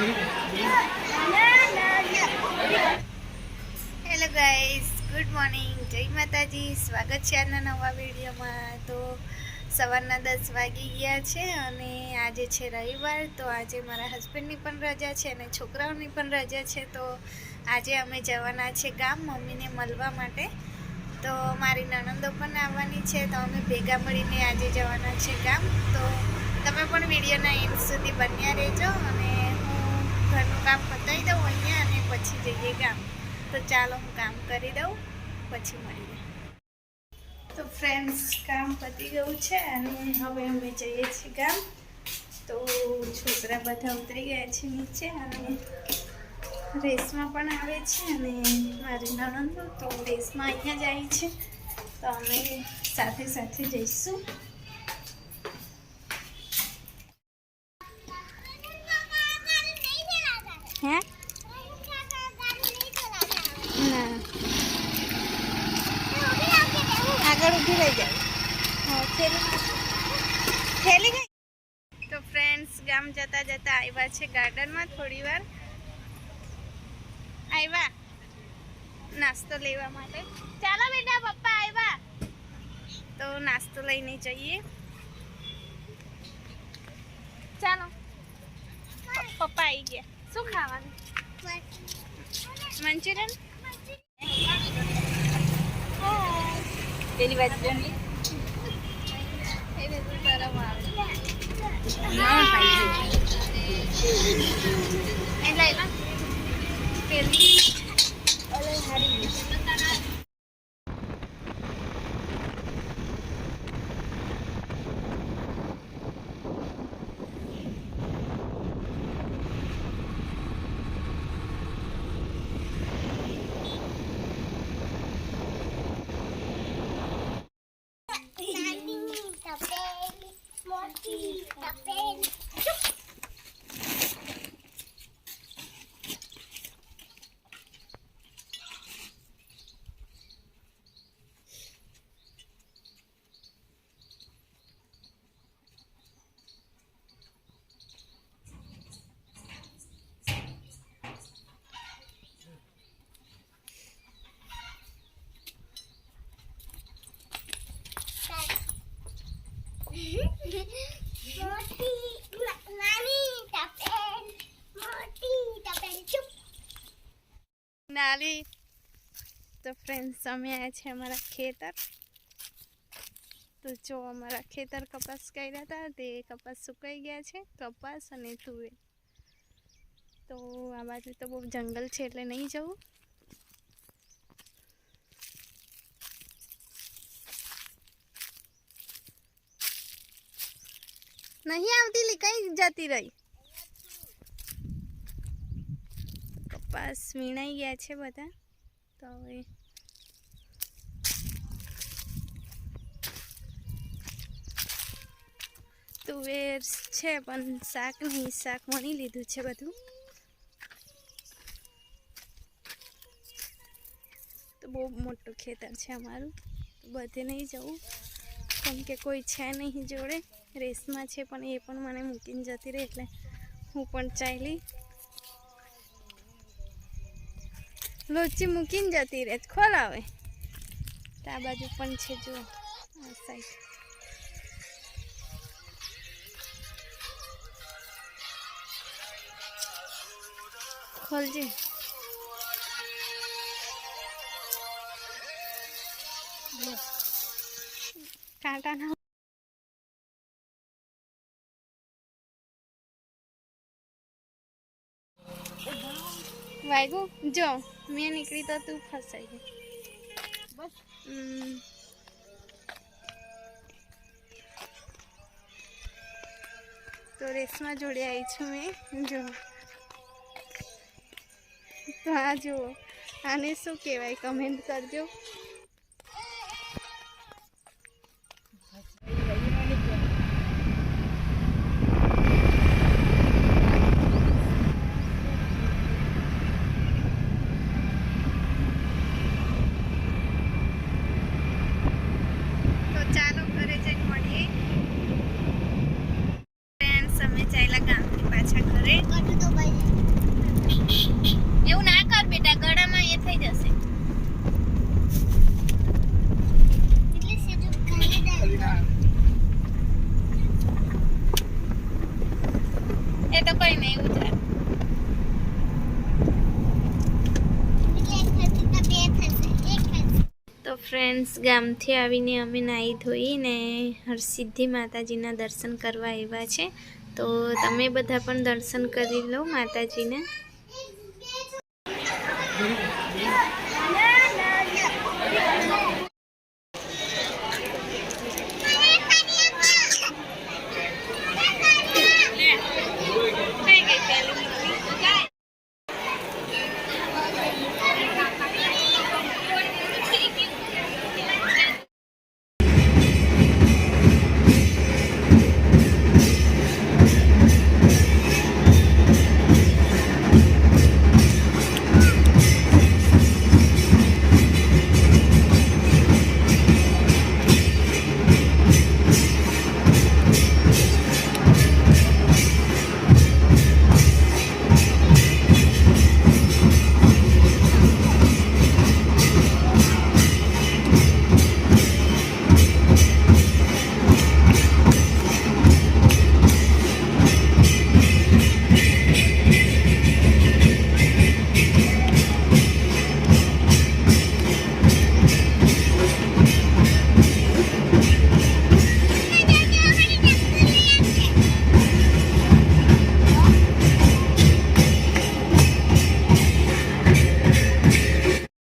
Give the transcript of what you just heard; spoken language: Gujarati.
હેલો ગાઈઝ ગુડ મોર્નિંગ જય માતાજી. સ્વાગત છે આજના નવા વિડીયોમાં. તો સવારના દસ વાગી ગયા છે અને આજે છે રવિવાર. તો આજે મારા હસબન્ડની પણ રજા છે અને છોકરાઓની પણ રજા છે. તો આજે અમે જવાના છે ગામ મમ્મીને મળવા માટે. તો મારી નણંદો પણ આવવાની છે. તો અમે ભેગા મળીને આજે જવાના છે ગામ. તો તમે પણ વિડીયોના એન્ડ સુધી બન્યા રહેજો અને ઘરનું કામ પતાવી દઉં અહીંયા અને પછી જઈએ ગામ. તો ચાલો હું કામ કરી દઉં, પછી મળીએ તો ફ્રેન્ડ્સ કામ પતી ગયું છે અને હવે અમે જઈએ છીએ ગામ. તો છોકરા બધા ઉતરી ગયા છે નીચે અને રેસમાં પણ આવે છે અને મારી નણંદો તો રેસમાં અહીંયા જાય છે. તો અમે સાથે સાથે જઈશું હે ના આગળ ઊભી રહી જાય થેલી થેલી ગઈ તો ફ્રેન્ડ્સ ગામ જતા જતા આવ્યા છે ગાર્ડનમાં થોડી વાર. આવ્યા નાસ્તો લેવા માટે. ચાલો બેટા પપ્પા આવ્યા તો નાસ્તો લઈને જઈએ. ચાલો. પપ્પા આવી ગયા. શું ખાવાનું? મંચુરિયન? પેલી બાજુ જમી એને તો શરમ આવે ના ખાઈ એટલે એમાં પેલી Mommy, the baby, Morty, the baby. નાલી. તો ફ્રેન્ડ્સ અમે આવ્યા છે અમારા ખેતર. તો જો અમારા ખેતર કપાસ કર્યા હતા, તે કપાસ સુકાઈ ગયા છે, કપાસ અને તુવેર. તો આ બાજુ તો બહુ જંગલ છે એટલે નહીં જવું. નહીં આવતી કઈ જતી રહી. કપાસ વીણાઈ ગયા છે બધા. તો હવે તુવેર છે, પણ શાક નહીં, શાક વણી લીધું છે બધું. તો બહુ મોટું ખેતર છે અમારું. બધે નહીં જવું. કેમ કે કોઈ છે નહીં જોડે. રેસમાં છે, પણ એ પણ મને મૂકીને જતી રહે, એટલે હું પણ ચાલી લોચી મૂકીને જતી રહે. ખોલ આવે તો આ બાજુ પણ છે જો આ સાઈડ ખોલજે. લે. કાંટા ના વાગ્યું? જો મેં નીકળી તો તું ફસાઈ ગઈ. બસ. તો રેસમાં જોડે આવી છું મેં. જો. તો આ જુઓ. આને શું કહેવાય? કમેન્ટ કરજો તો ચાલો ઘરે જઈને મળીએ ફ્રેન્ડ્સ અમે ચાલ્યા ગામથી પાછા ઘરે ઉતાર તો ફ્રેન્ડ્સ ગામથી આવીને અમે નાહી ધોઈને હરસિદ્ધિ માતાજીના દર્શન કરવા આવ્યા છે. તો તમે બધા પણ દર્શન કરી લો માતાજીના.